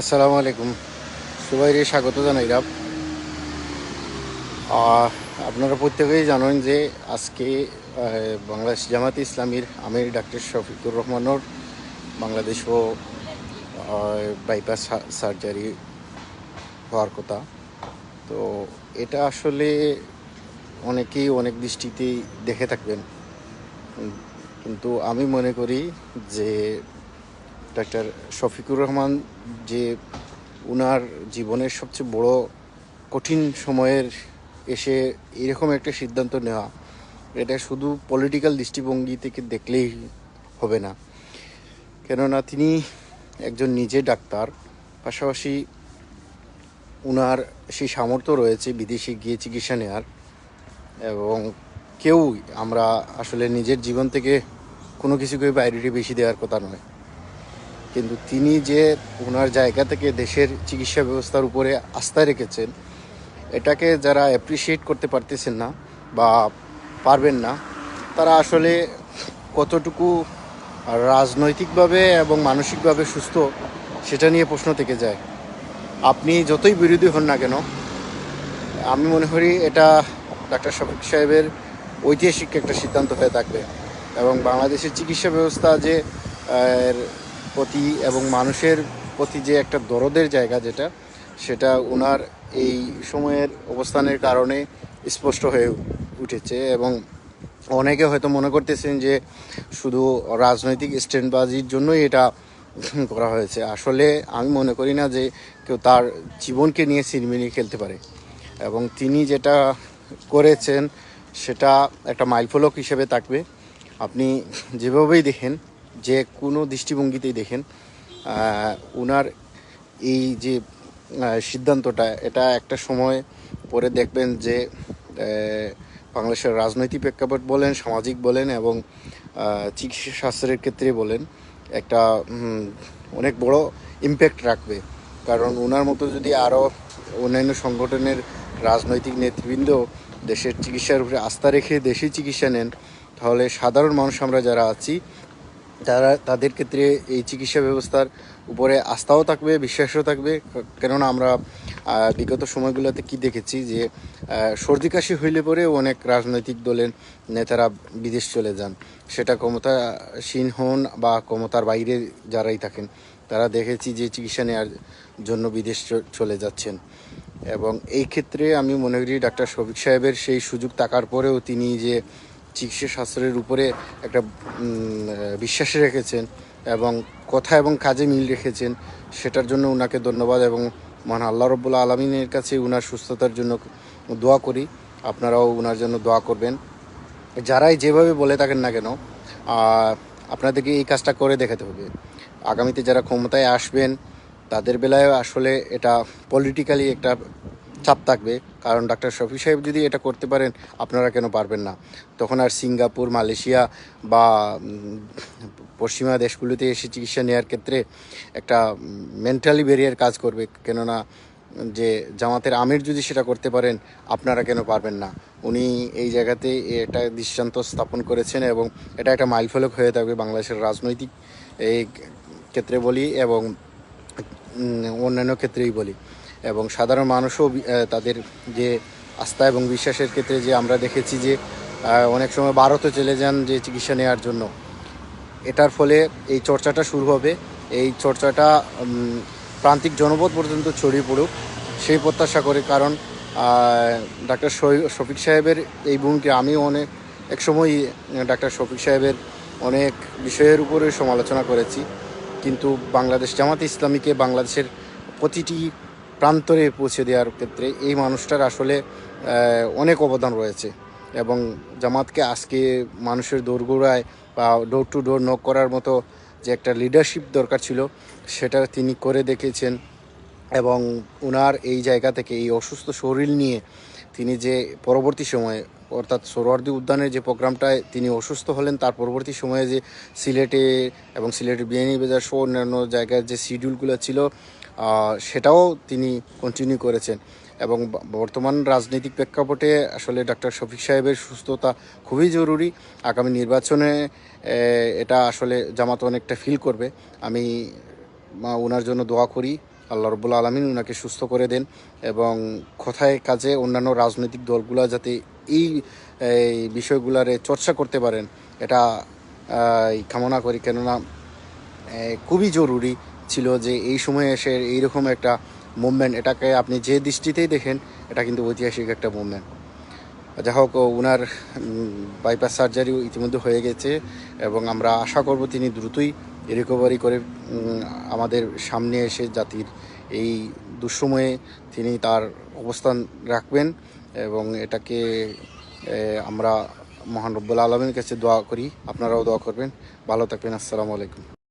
আসসালামু আলাইকুম। সবাইকে স্বাগত জানাই রাব। আপনারা প্রত্যেকেই জানেন যে আজকে বাংলাদেশ জামাত ইসলামীর আমির ডাক্তার শফিকুর রহমানোর বাংলাদেশ ও বাইপাস সার্জারি হওয়ার কথা। তো এটা আসলে অনেকেই অনেক দৃষ্টিতেই দেখে থাকবেন। কিন্তু আমি মনে করি যে ডাক্তার শফিকুর রহমান, যে উনার জীবনের সবচেয়ে বড় কঠিন সময়ের এসে এরকম একটা সিদ্ধান্ত নেওয়া, এটা শুধু পলিটিক্যাল দৃষ্টিভঙ্গি থেকে দেখলেই হবে না। কেননা তিনি একজন নিজে ডাক্তার, পাশাপাশি উনার সেই সামর্থ্য রয়েছে বিদেশে গিয়ে চিকিৎসা নেওয়ার এবং কেউ আমরা আসলে নিজের জীবন থেকে কোনো কিছুকে বাইরে বেশি দেওয়ার কথা নয়। কিন্তু তিনি যে ওনার জায়গা থেকে দেশের চিকিৎসা ব্যবস্থার উপরে আস্থা রেখেছেন, এটাকে যারা অ্যাপ্রিসিয়েট করতে পারতেছেন না বা পারবেন না, তারা আসলে কতটুকু রাজনৈতিকভাবে এবং মানসিকভাবে সুস্থ সেটা নিয়ে প্রশ্ন থেকে যায়। আপনি যতই বিরোধী হন না কেন, আমি মনে করি এটা ডাক্তার শফিক সাহেবের ঐতিহাসিক একটা সিদ্ধান্ত হয়ে থাকবে এবং বাংলাদেশের চিকিৎসা ব্যবস্থা যে প্রতি এবং মানুষের প্রতি যে একটা দরদের জায়গা যেটা, সেটা ওনার এই সময়ের অবস্থানের কারণে স্পষ্ট হয়ে উঠেছে এবং অনেকে হয়তো মনে করতেছেন যে শুধু রাজনৈতিক স্ট্যান্ডবাজির জন্যই এটা করা হয়েছে। আসলে আমি মনে করি না যে কেউ তার জীবনকে নিয়ে সিনেমিনি খেলতে পারে এবং তিনি যেটা করেছেন সেটা একটা মাইলফলক হিসেবে থাকবে। আপনি যেভাবেই দেখেন যে কোনো দৃষ্টিভঙ্গিতেই দেখেন উনার এই যে সিদ্ধান্তটা, এটা একটা সময় পরে দেখবেন যে বাংলাদেশের রাজনৈতিক প্রেক্ষাপট বলেন, সামাজিক বলেন এবং চিকিৎসা শাস্ত্রের ক্ষেত্রে বলেন, একটা অনেক বড় ইম্প্যাক্ট রাখবে। কারণ ওনার মতো যদি আরও অন্যান্য সংগঠনের রাজনৈতিক নেতৃবৃন্দ দেশের চিকিৎসার উপরে আস্থা রেখে দেশি চিকিৎসা নেন, তাহলে সাধারণ মানুষ আমরা যারা আছি তারা তাদের ক্ষেত্রে এই চিকিৎসা ব্যবস্থার উপরে আস্থাও থাকবে, বিশ্বাসও থাকবে। কেননা আমরা বিগত সময়গুলোতে কি দেখেছি যে সর্দি কাশি হইলে পরে অনেক রাজনৈতিক দলের নেতারা বিদেশ চলে যান। সেটা ক্ষমতাসীন হন বা ক্ষমতার বাইরে যারাই থাকেন, তারা দেখেছি যে চিকিৎসা নেওয়ার জন্য বিদেশ চলে যাচ্ছেন। এবং এই ক্ষেত্রে আমি মনে করি ডাক্তার শফিক সাহেবের সেই সুযোগ থাকার পরেও তিনি যে চিকিৎসা শাস্ত্রের উপরে একটা বিশ্বাস রেখেছেন এবং কথা এবং কাজে মিল রেখেছেন, সেটার জন্য ওনাকে ধন্যবাদ এবং মহান আল্লাহ রব্বুল্লা আলমিনের কাছে ওনার সুস্থতার জন্য দোয়া করি। আপনারাও ওনার জন্য দোয়া করবেন। যারাই যেভাবে বলে থাকেন না কেন আপনাদেরকে এই কাজটা করে দেখাতে হবে। আগামীতে যারা ক্ষমতায় আসবেন, তাদের বেলায় আসলে এটা পলিটিক্যালি একটা চাপ থাকবে। কারণ ডাক্তার শফি সাহেব যদি এটা করতে পারেন, আপনারা কেন পারবেন না? তখন আর সিঙ্গাপুর, মালয়েশিয়া বা পশ্চিমা দেশগুলিতে এসে চিকিৎসা নেওয়ার ক্ষেত্রে একটা মেন্টালি ব্যারিয়ার কাজ করবে। কেননা, যে জামাতের আমির যদি সেটা করতে পারেন, আপনারা কেন পারবেন না? উনি এই জায়গাতে এটা দৃষ্টান্ত স্থাপন করেছেন এবং এটা একটা মাইলফলক হয়ে থাকবে বাংলাদেশের রাজনৈতিক, এই ক্ষেত্রে বলি এবং অন্যান্য ক্ষেত্রেই বলি। এবং সাধারণ মানুষও তাদের যে আস্থা এবং বিশ্বাসের ক্ষেত্রে যে আমরা দেখেছি যে অনেক সময় ভারতও চলে যান যে চিকিৎসা নেওয়ার জন্য। এটার ফলে এই চর্চাটা শুরু হবে। এই চর্চাটা প্রান্তিক জনপদ পর্যন্ত ছড়িয়ে পড়ুক সেই প্রত্যাশা করে। কারণ ডাক্তার শফিক সাহেবের এই ভূমিকে আমি অনেক, এক সময় ডাক্তার শফিক সাহেবের অনেক বিষয়ের উপরে সমালোচনা করেছি। কিন্তু বাংলাদেশ জামাত ইসলামীকে বাংলাদেশের প্রতিটি প্রান্তরে পৌঁছে দেওয়ার ক্ষেত্রে এই মানুষটার আসলে অনেক অবদান রয়েছে এবং জামাতকে আজকে মানুষের দোরগোড়ায় বা ডোর টু ডোর নক করার মতো যে একটা লিডারশিপ দরকার ছিল, সেটা তিনি করে দেখেছেন এবং ওনার এই জায়গা থেকে এই অসুস্থ শরীর নিয়ে তিনি যে পরবর্তী সময়ে, অর্থাৎ সোহরাওয়ার্দী উদ্যানের যে প্রোগ্রামটায় তিনি অসুস্থ হলেন, তার পরবর্তী সময়ে যে সিলেটে এবং সিলেটের বিয়ানি বাজার সহ অন্যান্য জায়গার যে শিডিউলগুলো ছিল সেটাও তিনি কন্টিনিউ করেছেন। এবং বর্তমান রাজনৈতিক প্রেক্ষাপটে আসলে ডক্টর শফিক সাহেবের সুস্থতা খুবই জরুরি। আগামী নির্বাচনে এটা আসলে জামাত অনেকটা ফিল করবে। আমি ওনার জন্য দোয়া করি। আল্লাহ রবুল্লা আলমিন ওনাকে সুস্থ করে দেন এবং কথায় কাজে অন্যান্য রাজনৈতিক দলগুলা যাতে এই বিষয়গুলারে চর্চা করতে পারেন, এটা কামনা করি। কেননা খুবই জরুরি। ছিল যে এই সময়ে এসে এইরকম একটা মুভমেন্ট এটাকে আপনি যে দৃষ্টিতেই দেখেন, এটা কিন্তু ঐতিহাসিক একটা মুভমেন্ট যা হোক ওনার বাইপাস সার্জারিও ইতিমধ্যে হয়ে গেছে এবং আমরা আশা করব তিনি দ্রুতই রিকভারি করে আমাদের সামনে এসে জাতির এই দুঃসময়ে তিনি তার অবস্থান রাখবেন এবং এটাকে আমরা মহান রব্বুল আলমীর কাছে দোয়া করি। আপনারাও দোয়া করবেন। ভালো থাকবেন। আসসালামু আলাইকুম।